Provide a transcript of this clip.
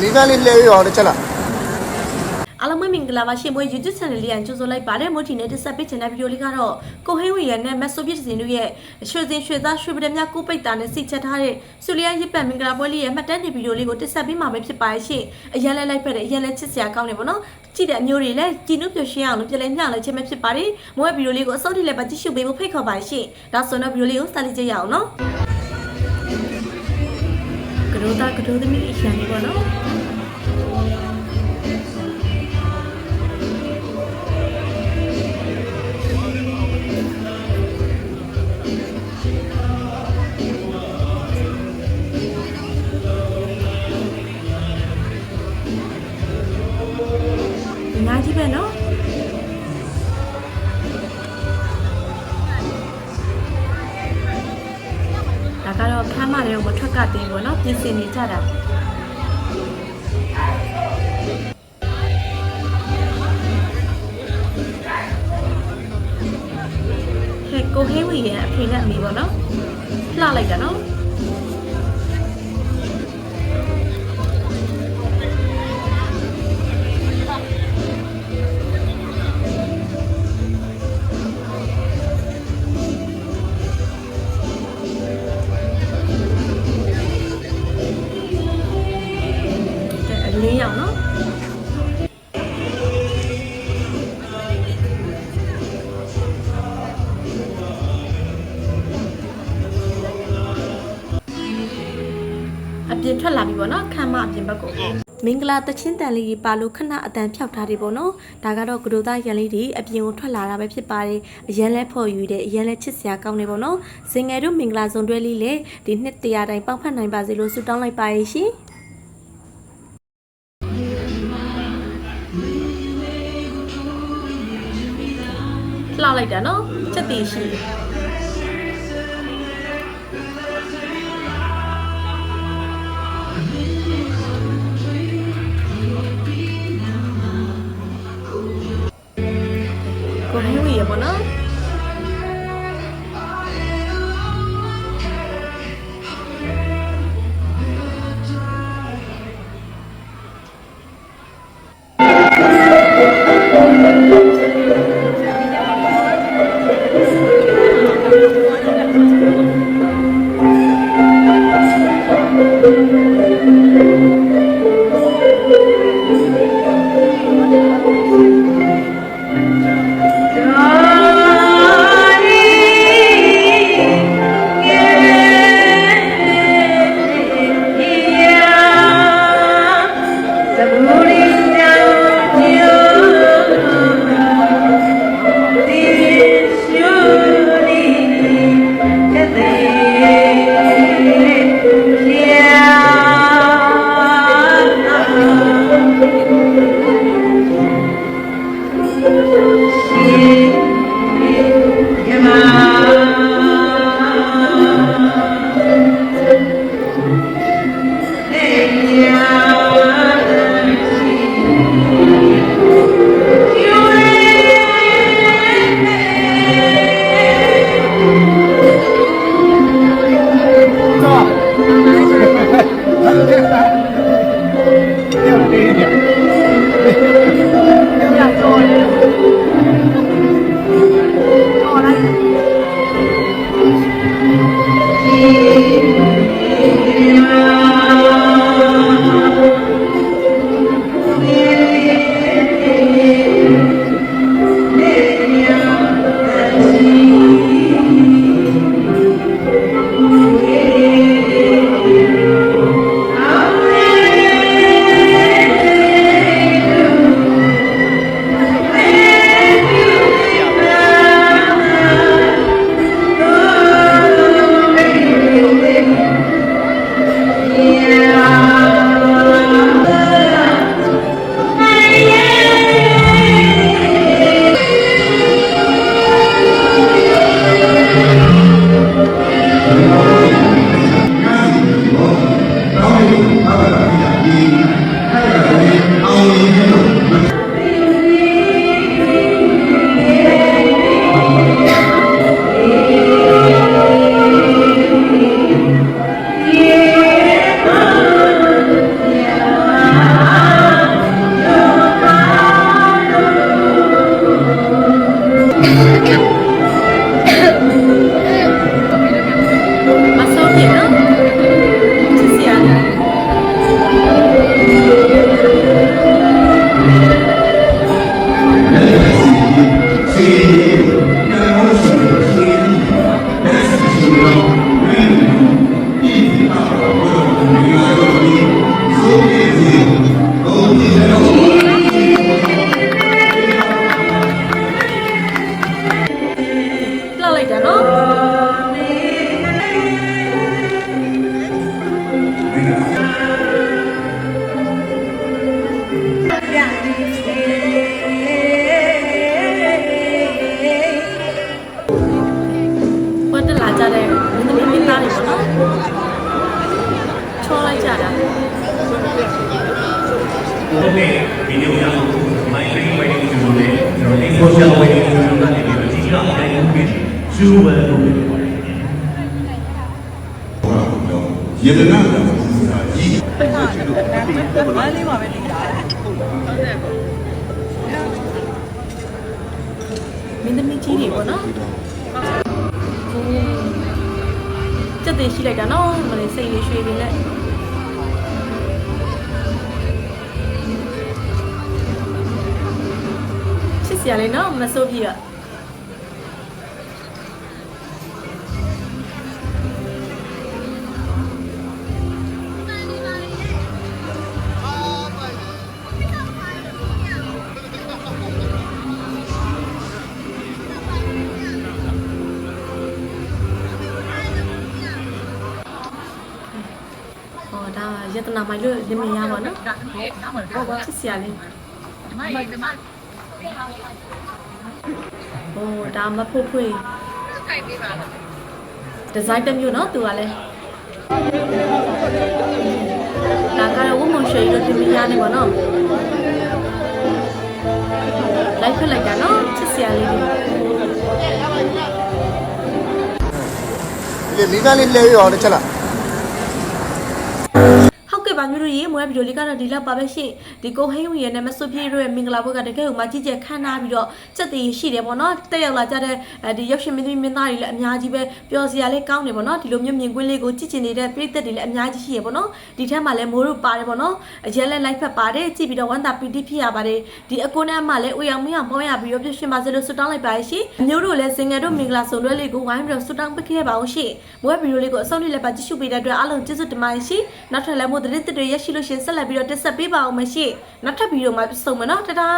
မီးကလေးလှည့်ရအောင်တစ်ချက်လားအားလုံးပဲမင်္ဂလာပါရှင်မွေး YouTube channel လေးရကြိုဆိုလိုက်ပါတယ်မို့ဒီနေ့တက်ဆက်ပေးချင်တဲ့ဗီဒီယိုလေးကတော့ကိုဟင်းဝီရဲ့နဲ့မက်ဆိုပြစ်စင်တို့ရဲ့ရွှေစင်ရွှေသားရွှေပဒမြကိုပိတ်တာနဲ့စိတ်ချက်ထားတဲ့ဆူလီယာရစ်ပတ်မင်္ဂလာပွဲလေးရဲ့မှတ်တမ်းတင်ဗီဒီယိုလေးကိုတက်ဆက်ပေးမှာပဲဖြစ်ပါရဲ့ရှင်အရင်လဲလိုက်ဖက်တဲ့အရင်လဲချစ်စရာကောင်းတယ်ပေါ့နော်ကြည့်တဲ့အမျိုးတွေလည်းကြည်နုပျော်ရွှင်အောင်လို့ပြလဲမျှလဲခြင်းပဲဖြစ်ပါတယ်မိုးရဲ့ဗီဒီယိုလေးကိုအစောထိလည်းပါကြည့်ရှုပေးဖို့ဖိတ်ခေါ်ပါရှင်ဒါဆိုတော့ဗီဒီယိုလေးကိုစလိုက်ကြရအောင်နော် ကရိုးသားကရိုးသမီးအရန်လေးပေါ့နော် မ်းမတွေကိုမထွက်ကသေးဘူးเนาะပြင်ဆင်နေကြတာဟဲ့ကိုဟင်းဝီရဲ့အဖေနဲ့အမေပေါ့เนาะလှလိုက်တာเ လာပြီပေါ့နော်ခမ်းမအပြင်ဘက်ကိုမင်္ဂလာတချင်းတန်လေးကြီးပါလို့ခဏအတန်ဖြောက်ထားတယ်ပေါ့နော်ဒါကတော့ကဒိုသားရန်လေးတွေအပြင်ကိုထွက်လာတာပဲဖြစ်ပါတယ်အရန်လဲဖော်ယူတယ်အရန်လဲချစ်စရာကောင်းတယ်ပေါ့နော်စင်ငယ်တို့မင်္ဂလာစုံတွဲလေးလေဒီနှစ်တရာတိုင်းပေါက်ဖက်နိုင်ပါစေလို့ဆုတောင်းလိုက်ပါရဲ့ရှင်လှလိုက်တာနော်ချက်တည်ရှိ ချောလိုက်ကြတာဒီနေ့ဗီဒီယိုရအောင်မိုင်းလေးဝိုင်းနေကြတယ်ကျွန်တော်လေး social media ကနေပြီးတော့ဒီကအတိုင်းပြီးရှူဝဲလုပ်နေပါတယ်ယေဒနာကကြီးမင်းသမီးကြီးတွေပေါ့နော်စက်တင်ရှိလိုက်တာနော်မလေးစိတ်လေးရွှေတွေနဲ့ချစ် စရာလေးနော်မစိုးပြည့်อ่ะဟောဒါယတနာမိုင်လို့လင်းမရပါနော်ဟုတ်ပါချစ်စရာလေး ဟိုဒါမဖို့ဖွေးဒီဇိုင်းတစ်မျိုးနော်သူကလည်းဒါကတော့ဝမွန်ရွှေလို့လင်းမရနေပါနော်လိုက်ဖက်လိုက်တာနော်ချစ်စရာလေးတွေဒီလေးသားလေးလဲရအောင်တစ်ချက်လား မျိုးတို့ရေမွေးဗီဒီယိုလေးကတော့ဒီလောက်ပါပဲရှင်ဒီကိုဟိန်းဝင်ရဲ့နာမည်ဆိုပြေတို့ရဲ့မင်္ဂလာပွဲကတကယ်ကိုမှကြီးကျယ်ခမ်းနားပြီးတော့စက်တည်ရှိတယ်ပေါ့နော်တက်ရောက်လာကြတဲ့အဲဒီရုပ်ရှင်မင်းသမီးမင်းသားတွေလည်းအများကြီးပဲပျော်စရာလေးကောင်းတယ်ပေါ့နော်ဒီလိုမျိုးမြင်ကွင်းလေးကိုကြည့်ကျင်နေတဲ့ပြည်သက်တွေလည်းအများကြီးရှိရပေါ့နော်ဒီထက်မှလည်းမိုးတို့ပါတယ်ပေါ့နော်အရက်လည်းလိုက်ဖက်ပါတယ်ကြည့်ပြီးတော့ဝမ်းသာပီတိဖြစ်ရပါတယ်ဒီအကိုနဲ့အမလည်းဦးအောင်မင်းအောင်ပေါင်းရပြီးတော့ပြည့်ရှင်ပါစေလို့ဆုတောင်းလိုက်ပါရှင်မျိုးတို့လည်းစင်ငယ်တို့မင်္ဂလာဆောင်ရွက်လေးကိုဝိုင်းပြီးတော့ဆုတောင်းပေးခဲ့ပါအောင်ရှင်မွေးဗီဒီယိုလေးကိုအဆုံးထိလည်းပါကြည့်ရှုပေးတဲ့အတွက်အားလုံးကျေးဇူးတင်ပါတယ်ရှင်နောက်ထပ်လည်းမို့သတင်းသစ်တွေရရှိလို့ရှင်ဆက်လက်ပြီးတော့တက်ဆက်ပေးပါအောင်မရှိနောက်ထပ်ဗီဒီယိုမှာဆုံမယ်နော်တဒါ